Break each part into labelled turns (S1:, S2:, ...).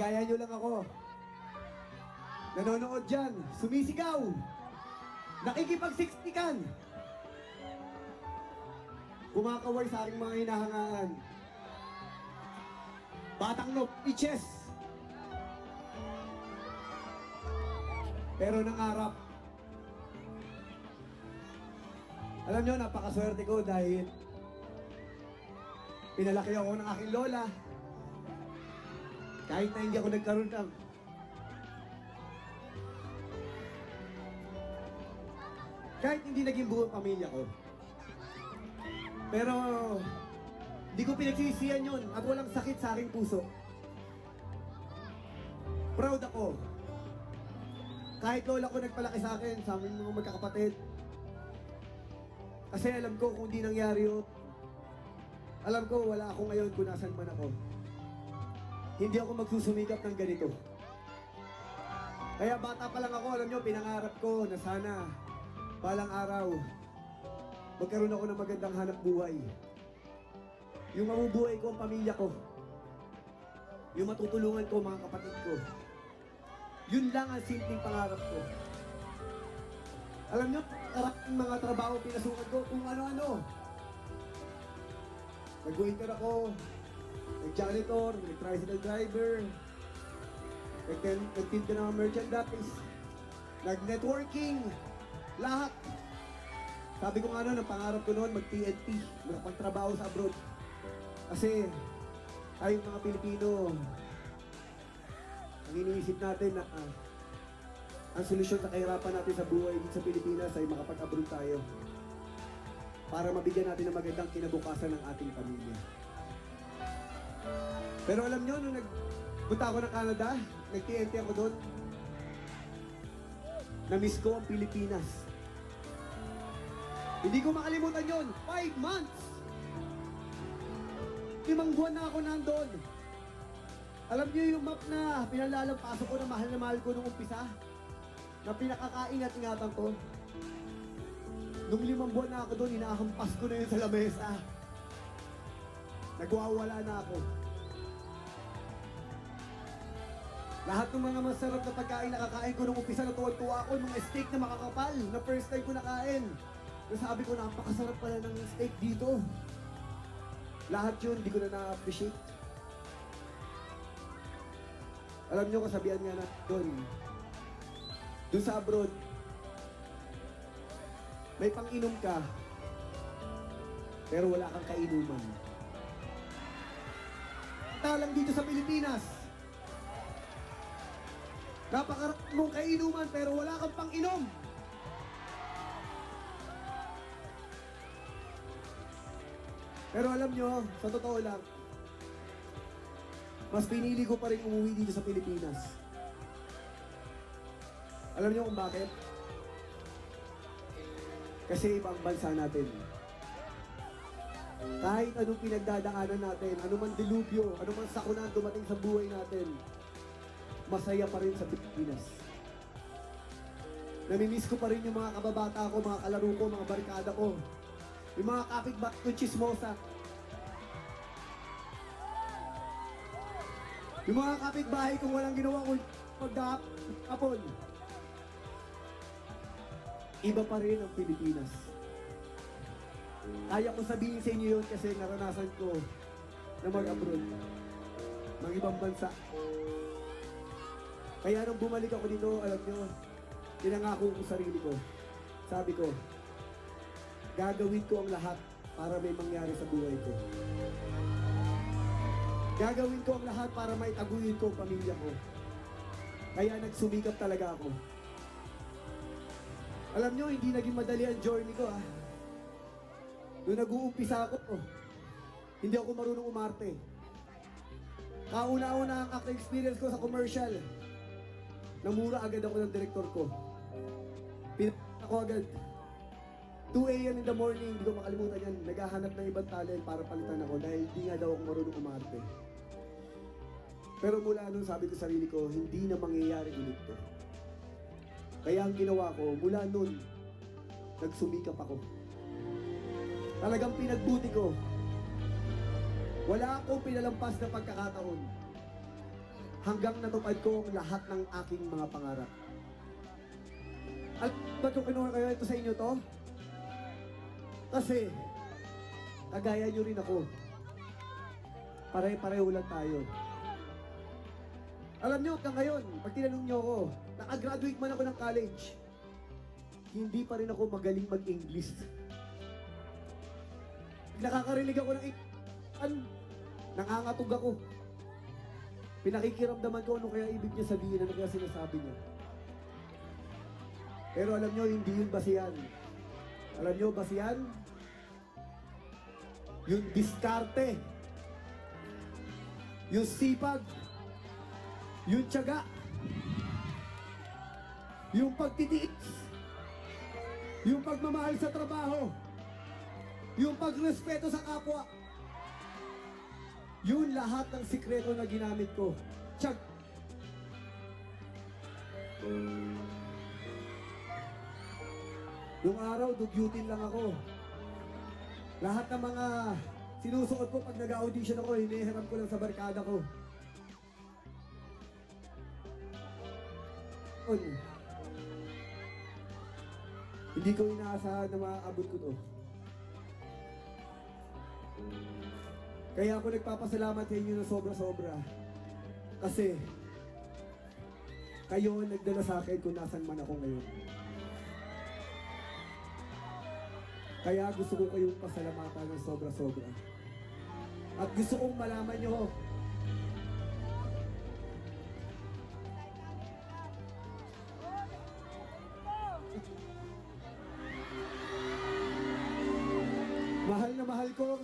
S1: kagaya nyo lang ako. Nanonood dyan, sumisigaw, nakikipagsiksikan, kumakaway sa aking mga hinahangaan. Batang no, pitches. Pero nangarap. Alam nyo, napakaswerte ko dahil pinalaki ako ng aking lola. Kahit na hindi ako nagkaroon ng kahit hindi naging buong pamilya ko. Pero hindi ko pinagsisiyan yun at walang sakit sa aking puso. Proud ako. Kahit lola ko nagpalaki sa akin, sa aming mga magkakapatid. Kasi alam ko kung di nangyari yun, alam ko wala ako ngayon kung nasan man ako. Hindi ako magsusumikap ng ganito. Kaya bata pa lang ako, alam nyo, pinangarap ko na sana balang araw magkaroon ako ng magandang hanap buhay. Yung mabubuhay ko ang pamilya ko. Yung matutulungan ko mga kapatid ko. Yun lang ang simpleng pangarap ko. Alam nyo, maraming mga trabaho pinasukan ko kung ano-ano. Nag-waiter ako, nag-janitor, nag-tricycle driver, nag- nagtinda ng merchandise, nag-networking, lahat. Sabi ko nga noon, ang pangarap ko noon, mag-TNT, makapagtrabaho sa abroad. Kasi, tayong mga Pilipino, ang iniisip natin na ah, ang solusyon sa kahirapan natin sa buhay dito sa Pilipinas ay makapag-abroad tayo para mabigyan natin ng magandang kinabukasan ng ating pamilya. Pero alam nyo, nung nagpunta ako ng Canada, nag-TNT ako doon, na-miss ko ang Pilipinas. Hindi ko makalimutan yon. Five months! Limang buwan na ako nandun. Alam niyo yung map na pinalalampaso ko na mahal na mahal ko nung umpisa? Na pinakakaingat-ingatan ko? Nung limang buwan na ako doon, inahampas ko na yun sa lamesa. Nagwawala na ako. Lahat ng mga masarap na pagkain na kakain ko nung umpisa na tuwan-tuwa ako, nung steak na makakapal, na first time ko nakain. Nasabi ko, napakasarap pala ng steak dito. Lahat yun, di ko na na-appreciate. Alam nyo, kasabihan nga na doon. Doon sa abroad, may pang-inom ka, pero wala kang kainuman. Talang dito sa Pilipinas, napakarap mong kainuman pero wala kang pang-inom. Pero alam nyo, sa totoo lang, mas pinili ko pa rin umuwi dito sa Pilipinas. Alam nyo kung bakit? Kasi ibang bansa natin. Kahit anong pinagdadaanan natin, anumang dilubyo, anumang sakuna ang dumating sa buhay natin, masaya pa rin sa Pilipinas. Namimiss ko pa rin yung mga kababata ko, mga kalaro ko, mga barkada ko. Yung mga kapitbahay ko, chismosa. Yung mga kapitbahay kong walang ginawa ko pagkapon. Iba pa rin ang Pilipinas. Kaya ko sabihin sa inyo yun kasi naranasan ko na mag-abroad. Mga ibang bansa. Kaya nung bumalik ako dito, alam nyo, pinangako ko sarili ko. Sabi ko, gagawin ko ang lahat para may mangyari sa buhay ko. Gagawin ko ang lahat para may taguyod ko ang pamilya ko. Kaya nagsumikap talaga ako. Alam nyo, hindi naging madali ang journey ko ah. Noong nag-uumpisa ako, oh, hindi ako marunong umarte. Kauna-una ang acting experience ko sa commercial. Namura agad ako ng direktor ko. Pinag ako agad. 2 a.m. in the morning, hindi ko makalimutan yan. Naghahanap ng ibang talent para palitan ako dahil hindi nga daw ako marunong umarte. Pero mula nun sabi ko sa sarili ko, hindi na mangyayari ulit to. Kaya ang ginawa ko, mula nun, nagsumikap ako. Talagang pinagbuti ko. Wala akong pinalampas na pagkakataon. hanggang natupad ko ang lahat ng aking mga pangarap. Alam ba kung kinuha kayo ito sa inyo to? Kasi, kagaya nyo rin ako. Pare-pareho lang tayo. Alam nyo, hanggang ngayon, pag tinanong nyo ako, nakagraduate man ako ng college, hindi pa rin ako magaling mag-English. Nakakarinig ako ng English, nangangatog ako. Pinakikiramdaman ko ano kaya ibig niya sabihin, ano kaya sinasabi niya. Pero alam nyo, hindi yun basihan. Alam nyo, basihan? Yung diskarte. Yung sipag. Yung tiyaga. Yung pagtitiis. Yung pagmamahal sa trabaho. Yung pagrespeto sa kapwa. Yun lahat ng sikreto na ginamit ko. Tiyag. Yung araw, dugyutin lang ako. Lahat ng mga sinusuot ko pag nag-audition ako, hinihiram ko lang sa barkada ko. On. Hindi ko inaasahan na maaabot ko to. Kaya ako nagpapasalamat sa inyo na sobra-sobra. Kasi, kayo ang nagdala sa akin kung nasan man ako ngayon. Kaya gusto ko kayong pasalamatan ng sobra-sobra. At gusto kong malaman nyo,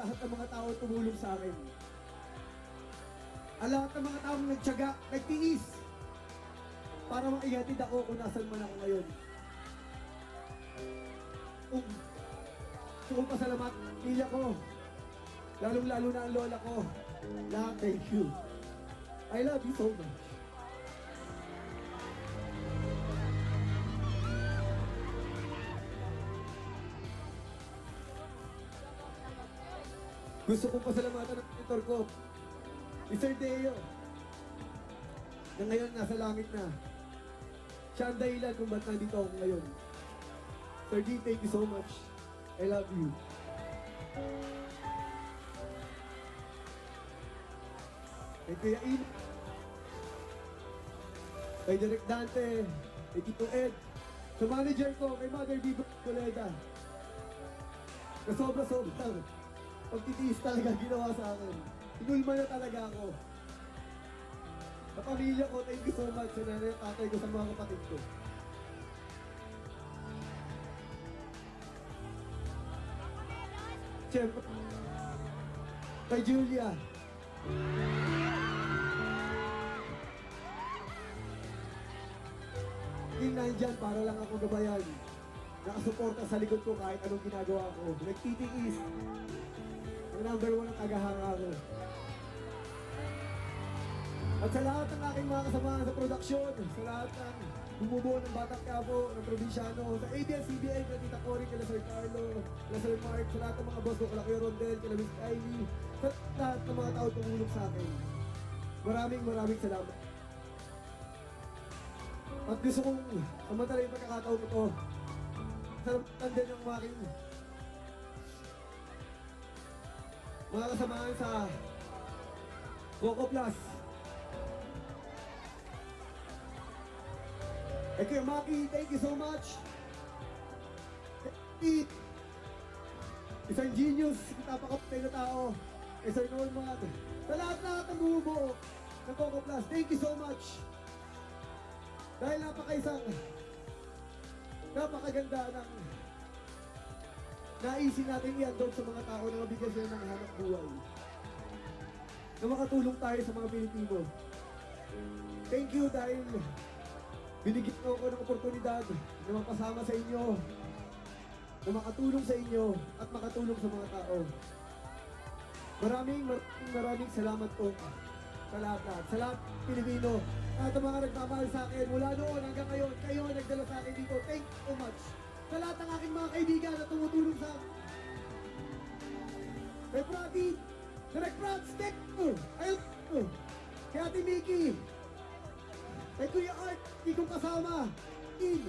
S1: lahat ng mga tao tumulong sa akin. Ang lahat ng mga taong nagtyaga, nagtiis, para maihatid ako kung nasan man ako ngayon. Gusto kong pasalamat, pamilya ko, lalong-lalo na ang lola ko. Lahat, thank you. I love you so much. Gusto kong pasalamatan ng tutor ko, Mr. Deo, na ngayon nasa langit na. Siya ang dahilan kung ba't nandito ako ngayon. Sir D, thank you so much. I love you. Kay Kuya In, kay Direk Dante, kay Tito Ed, sa manager ko, kay Mother Viva Coleda. Na sobra-sobra. Pagtitiis talaga ginawa sa akin. Inulma na talaga ako. Sa ko, thank you so much sa nanay at tatay ko sa mga kapatid ko. Siyempre, kay Julia. Yung nandyan para lang ako gabayan. Nakasuporta sa likod ko kahit anong ginagawa ko. Nagtitiis. Number one ang tagahanga ko. At sa lahat ng aking mga kasamahan sa produksyon, sa lahat ng bumubuo ng Batang Quiapo, ng probinsyano, sa ABS-CBN, kila Tita Cory, kila Sir Carlo, kila Sir Mark, sa lahat ng mga boss ko, kila Kuya Rondel, kila Miss Kylie, sa lahat ng mga tao tumulong sa akin. Maraming maraming salamat. At gusto kong samantala yung pagkakataon ito. Salamatan din ang aking mga kasamahan sa Coco Plus. Kay Maki, thank you so much. Isang genius, napakapatay na tao. Noel Mad. Sa lahat-lahat ng bumubuo ng Coco Plus, thank you so much. Dahil napakaisang, napakaganda ng naisin natin i-adopt sa mga tao na mabigyan sila ng hanap buhay. Na makatulong tayo sa mga Pilipino. Thank you dahil binigyan mo ako ng oportunidad na mapasama sa inyo, na makatulong sa inyo at makatulong sa mga tao. Maraming maraming maraming salamat po sa lahat-lahat. Sa lahat Pilipino, lahat ng mga nagmamahal sa akin mula noon hanggang ngayon, kayo ang nagdala sa akin dito. Thank you so much. Sa lahat ng aking mga kaibigan na tumutulong sa akin. Kay Prati, Direk Prats, you. I love you. Kay Ate Mickey, kay Kuya Art, hindi kong kasama, in,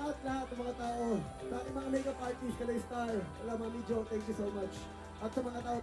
S1: at lahat ng mga tao, sa aking mga makeup artist, Kalay Star, wala Mami Jo, thank you so much. At sa mga tao,